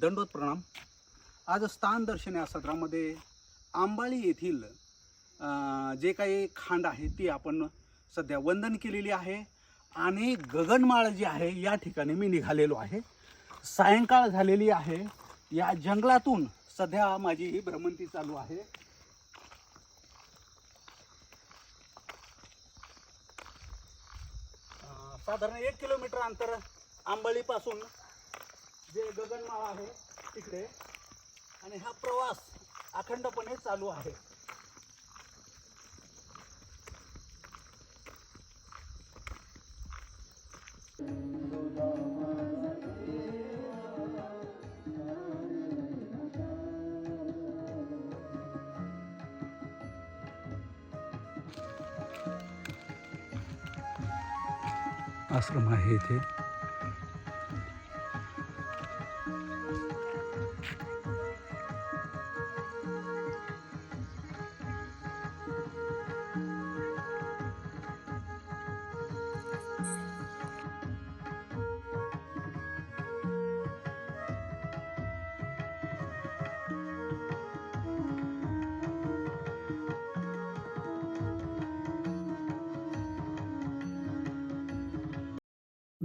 दंडोत प्रणाम. आज स्थान दर्शन या सत्रामध्ये आंबाळी येथील जे काही खांड आहे ती आपण सध्या वंदन केलेली आहे आणि गगनमाळ जी आहे या ठिकाणी मी निघालेलो आहे. सायंकाळ झालेली आहे. या जंगलातून सध्या माझी ही भ्रमंती चालू आहे. साधारण एक किलोमीटर अंतर आंबळीपासून जे गगनमाळ आहे तिकडे. आणि हा प्रवास अखंडपणे चालू आहे. आश्रम आहे इथे.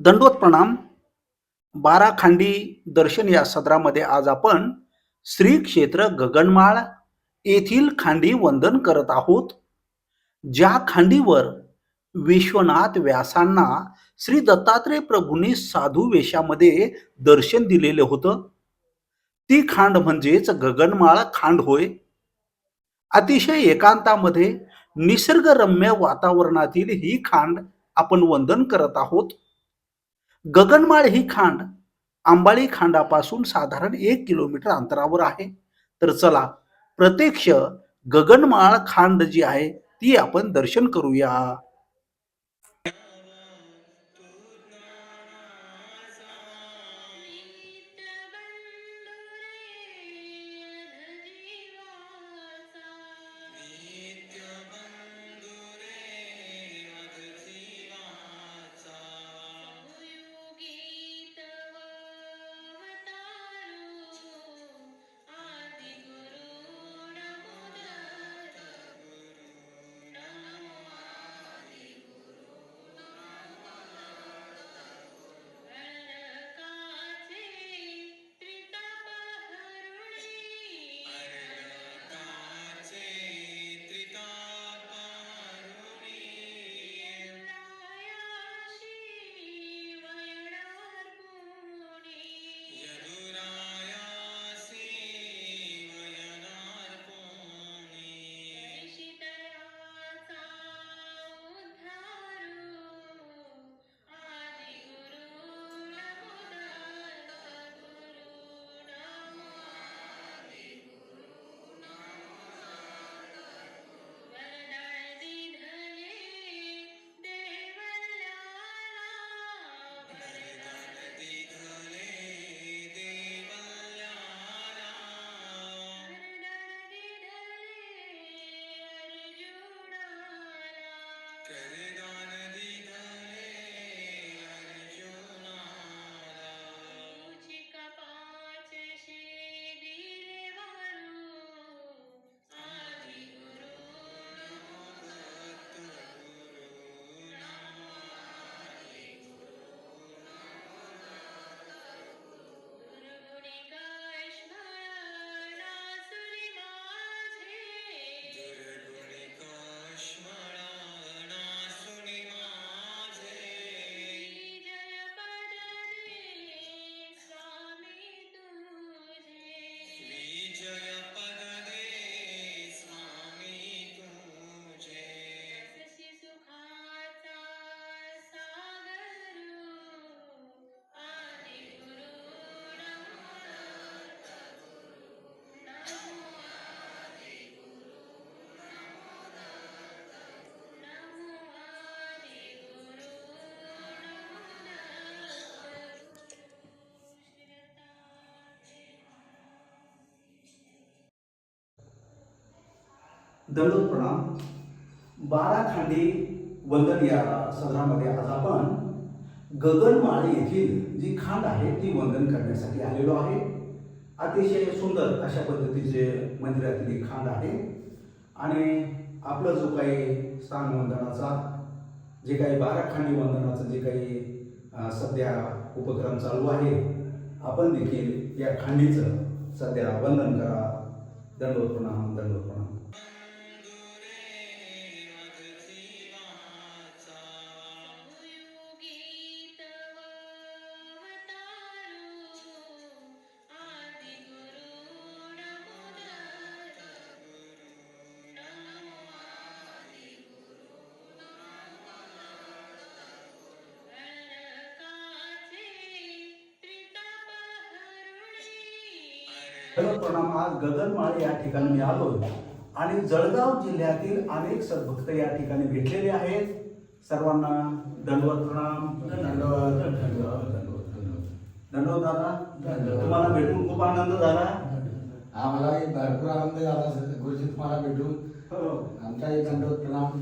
दंडोत प्रणाम. बाराखांडी दर्शन या सदरामध्ये आज आपण श्री क्षेत्र गगनमाळ येथील खांडी वंदन करत आहोत. ज्या खांडीवर विश्वनाथ व्यासांना श्री दत्तात्रय प्रभूंनी साधू वेशामध्ये दर्शन दिलेले होतं. ती खांड म्हणजेच गगनमाळ खांड होय. अतिशय एकांतामध्ये निसर्गरम्य वातावरणातील ही खांड आपण वंदन करत आहोत. गगनमाळ ही खांड आंबाळी खांडापासून साधारण एक किलोमीटर अंतरावर आहे. तर चला प्रत्यक्ष गगनमाळ खांड जी आहे ती आपण दर्शन करूया. दंडोत प्रणाम बारा खांडी वंदन या सदरामध्ये आज आपण गगनमाळे येथील जी खांड आहे ती वंदन करण्यासाठी आलेलो आहे. अतिशय सुंदर अशा पद्धतीचे मंदिरातील खांड आहे. आणि आपलं जो काही स्थान वंदनाचा जे काही बारा खांडी वंदनाचं जे काही सध्या उपक्रम चालू आहे आपण देखील या खांडीचं सध्या वंदन करा. दंडोत प्रणाम दंडवत प्रणाम आज गगनमाळ या ठिकाणी मी आलोय. आणि जळगाव जिल्ह्यातील अनेक सद्भक्त या ठिकाणी भेटलेले आहेत. सर्वांना दंडवत प्रणाम. दंडवत दंडवत दंडवत दंडवत दादा. तुम्हाला भेटून खूप आनंद झाला. आम्हालाही भरपूर आनंद झाला सर गुरुजी तुम्हाला भेटून. हो. आमचाही दंडवत प्रणाम.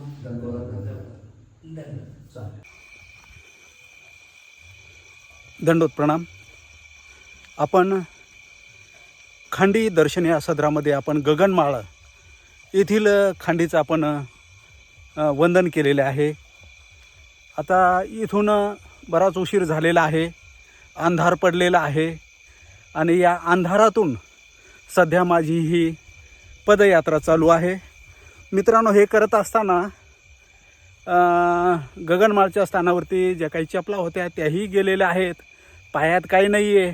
चालेल दंडोत प्रणाम. आपण खांडी दर्शन या सदरामध्ये आपण गगनमाळ येथील खांडीचं आपण वंदन केलेले आहे. आता इथून बराच उशीर झालेला आहे. अंधार पडलेला आहे. आणि या अंधारातून सध्या माझी ही पदयात्रा चालू आहे. मित्रांनो हे करत असताना गगनमाळच्या स्थानावरती ज्या काही चपला होत्या त्याही गेलेल्या आहेत. पायात काही नाही आहे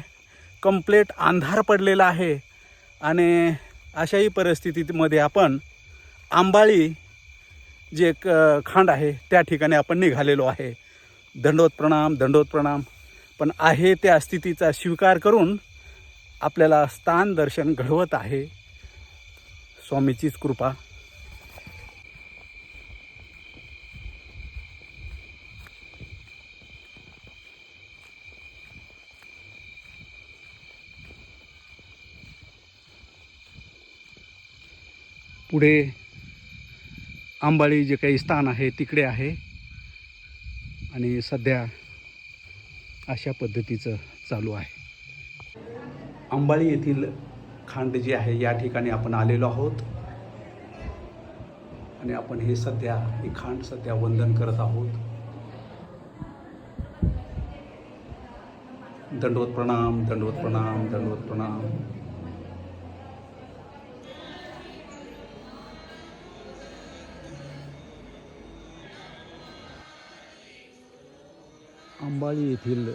कम्प्लेट अंधार पडलेला आहे. आणि अशाही परिस्थितीमध्ये आपण आंबाळी जे क खांड आहे त्या ठिकाणी आपण निघालेलो आहे. दंडोत प्रणाम दंडोत प्रणाम. पण आहे त्या स्थितीचा स्वीकार करून आपल्याला स्थान दर्शन घडवत आहे. स्वामीचीच कृपा. पुढे आंबाळी जे काही स्थान आहे तिकडे आहे. आणि सध्या अशा पद्धतीचं चालू आहे. आंबाळी येथील खांड जे आहे या ठिकाणी आपण आलेलो आहोत. आणि आपण हे सध्या ही खांड सध्या वंदन करत आहोत. दंडवत प्रणाम दंडवत प्रणाम दंडवत प्रणाम. अंबाळी येथील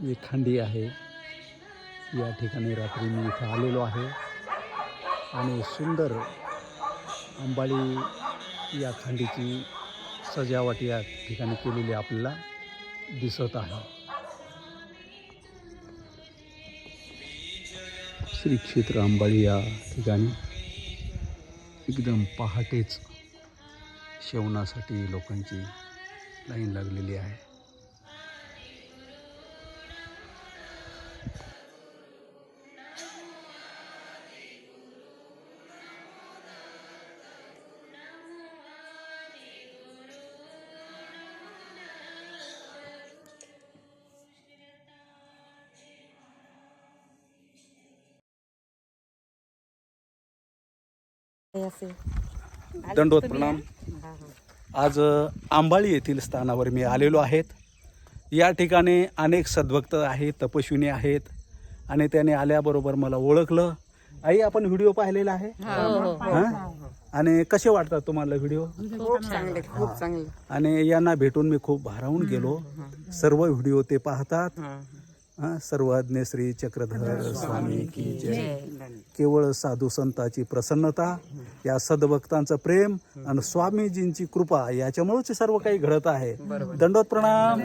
जी खांडी आहे. या ठिकाणी रात्री मी इथं आलेलो आहे. आणि सुंदर अंबाळी या खांडीची सजावट या ठिकाणी केलेली आपल्याला दिसत आहे. श्री क्षेत्र अंबाळी या ठिकाणी एकदम पहाटेच शेवणासाठी लोकांची लाईन लागलेली आहे. दंडोत प्रणाम. आज आंबाळी येथील स्थानावर मी आलेलो आहेत. या ठिकाणी अनेक सद्भक्त आहेत तपस्विनी आहेत आणि त्याने आल्याबरोबर मला ओळखलं. आई आपण व्हिडिओ पाहिलेला आहे? हा? आणि कसे वाटतात तुम्हाला व्हिडिओ? खूप चांगले खूप चांगले. आणि यांना भेटून मी खूप भारावून गेलो. सर्व व्हिडिओ ते पाहतात. हा, सर्वज्ञ श्री चक्रधर स्वामी की जय. केवळ साधू संताची प्रसन्नता या सद्भक्तांचं प्रेम आणि स्वामीजींची कृपा याच्यामुळेच सर्व काही घडत आहे. दंडोत प्रणाम.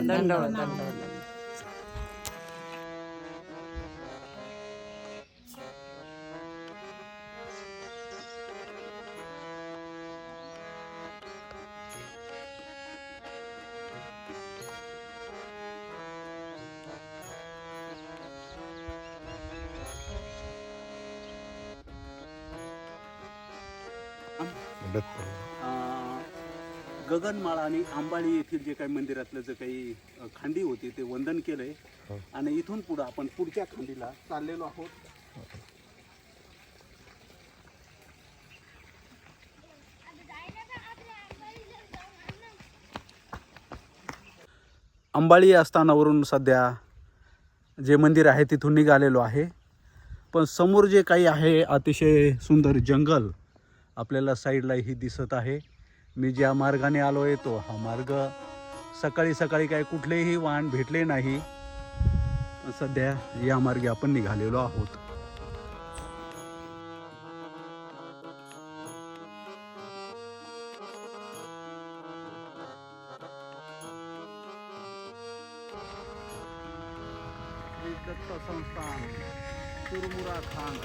गगनमाळा आणि आंबाळी येथील जे काही मंदिरातलं जे काही खांडी होती ते वंदन केलंय. हो. आणि इथून पुढे आपण पुढच्या खांडीला चाललेलो आहोत. अंबाळी आस्थानावरून सध्या जे मंदिर आहे तिथून निघालेलो आहे. पण समोर जे काही आहे अतिशय सुंदर जंगल आपल्याला साईडलाही दिसत आहे. मी ज्या मार्गाने आलो आहे तो हा मार्ग. सकाळी सकाळी काय कुठलेही वाहन भेटले नाही. सध्या या मार्गे आपण निघालेलो आहोत. दत्त संस्थान चुरमुरा खान